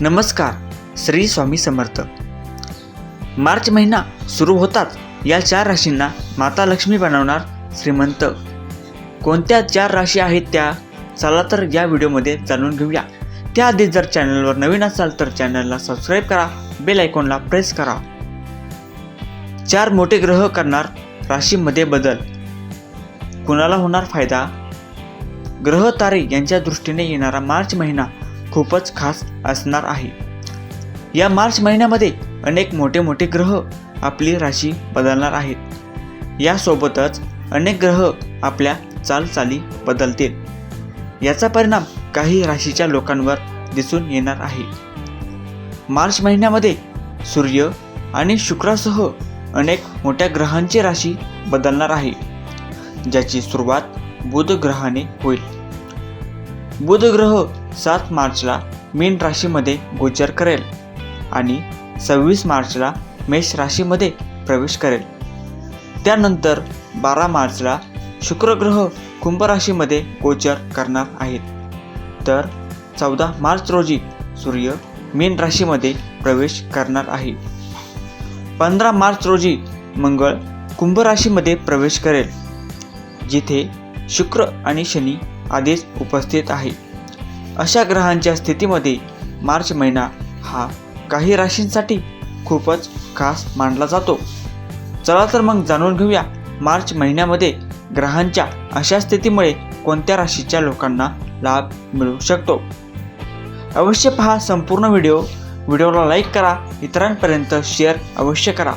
नमस्कार श्री स्वामी समर्थ. मार्च महिना सुरू होताच या चार राशींना माता लक्ष्मी बनवणार श्रीमंत. कोणत्या चार राशी आहेत त्या? चला तर या व्हिडिओमध्ये जाणून घेऊया. त्याआधी जर चॅनलवर नवीन असाल तर चॅनलला सबस्क्राईब करा बेल आयकॉनला प्रेस करा. चार मोठे ग्रह करणार राशीमध्ये बदल. कुणाला होणार फायदा? ग्रह तारे यांच्या दृष्टीने येणारा मार्च महिना खूपच खास असणार आहे. या मार्च महिन्यामध्ये अनेक मोठे मोठे ग्रह आपली राशी बदलणार आहेत. यासोबतच अनेक ग्रह आपल्या चालचाली बदलतील. याचा परिणाम काही राशीच्या लोकांवर दिसून येणार आहे. मार्च महिन्यामध्ये सूर्य आणि शुक्रासह अनेक मोठ्या ग्रहांची राशी बदलणार आहे ज्याची सुरुवात बुध ग्रहाने होईल. बुध ग्रह सात मार्चला मीन राशीमध्ये गोचर करेल आणि सव्वीस मार्चला मेष राशीमध्ये प्रवेश करेल. त्यानंतर बारा मार्चला शुक्रग्रह कुंभराशीमध्ये कुंभ राशीमध्ये गोचर करणार आहेत. तर चौदा मार्च रोजी सूर्य मीन राशीमध्ये प्रवेश करणार आहे. पंधरा मार्च रोजी मंगळ कुंभ राशीमध्ये प्रवेश करेल जिथे शुक्र आणि शनी आधीच उपस्थित आहे अशा ग्रहांच्या स्थितीमध्ये मार्च महिना हा काही राशींसाठी खूपच खास मानला जातो. चला तर मग जाणून घेऊया मार्च महिन्यामध्ये ग्रहांच्या अशा स्थितीमुळे कोणत्या राशीच्या लोकांना लाभ मिळू शकतो. अवश्य पहा संपूर्ण व्हिडिओ. व्हिडिओला लाईक करा इतरांपर्यंत शेअर अवश्य करा.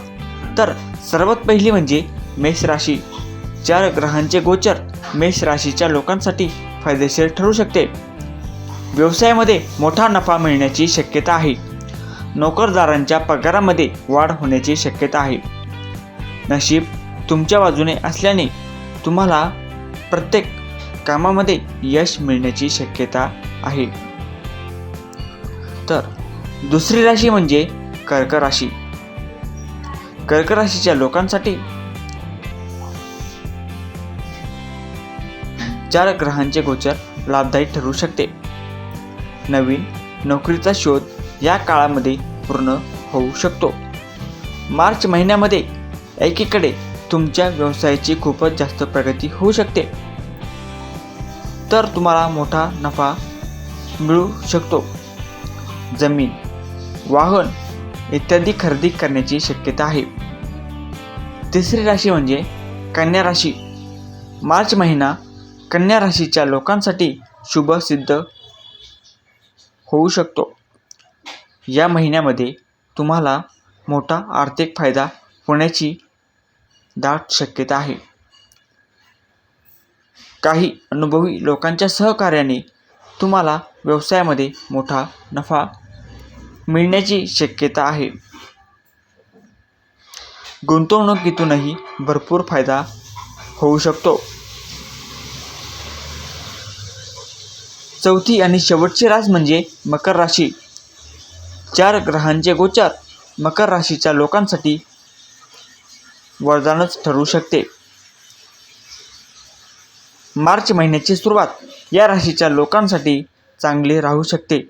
तर सर्वात पहिली म्हणजे मेष राशी. चार ग्रहांचे गोचर मेष राशीच्या लोकांसाठी फायदेशीर ठरू शकते. व्यवसायामध्ये मोठा नफा मिळण्याची शक्यता आहे. नोकरदारांच्या पगारामध्ये वाढ होण्याची शक्यता आहे. नशीब तुमच्या बाजूने असल्याने तुम्हाला प्रत्येक कामामध्ये यश मिळण्याची शक्यता आहे. तर दुसरी राशी म्हणजे कर्क राशी. कर्क राशीच्या लोकांसाठी चार ग्रहांचे गोचर लाभदायी ठरू शकते. नवीन नोकरीचा शोध या काळामध्ये पूर्ण होऊ शकतो. मार्च महिन्यामध्ये एकीकडे तुमच्या व्यवसायाची खूपच जास्त प्रगती होऊ शकते. तर तुम्हाला मोठा नफा मिळू शकतो. जमीन वाहन इत्यादी खरेदी करण्याची शक्यता आहे. तिसरी राशी म्हणजे कन्या राशी. मार्च महिना कन्या राशीच्या लोकांसाठी शुभ सिद्ध होऊ शकतो. या महिन्यामध्ये तुम्हाला मोठा आर्थिक फायदा होण्याची दाट शक्यता आहे. काही अनुभवी लोकांच्या सहकार्याने तुम्हाला व्यवसायामध्ये मोठा नफा मिळण्याची शक्यता आहे. गुंतवणुकीतूनही भरपूर फायदा होऊ शकतो. चौथी आणि शेवटची रास म्हणजे मकर राशी. चार ग्रहांचे गोचर मकर राशीच्या लोकांसाठी वरदानच ठरू शकते. मार्च महिन्याची सुरुवात या राशीच्या लोकांसाठी चांगली राहू शकते.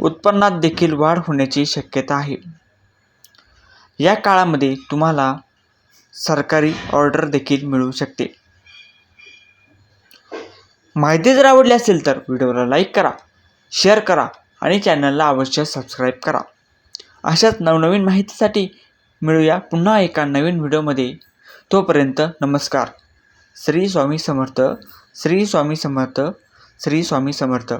उत्पन्नात देखील वाढ होण्याची शक्यता आहे. या काळामध्ये तुम्हाला सरकारी ऑर्डर देखील मिळू शकते. माहिती जर आवडली असेल तर व्हिडिओला लाईक करा शेअर करा आणि चॅनलला अवश्य सबस्क्राईब करा. अशाच नवनवीन माहितीसाठी मिळूया पुन्हा एका नवीन व्हिडिओमध्ये. तोपर्यंत नमस्कार. श्री स्वामी समर्थ श्री स्वामी समर्थ श्री स्वामी समर्थ.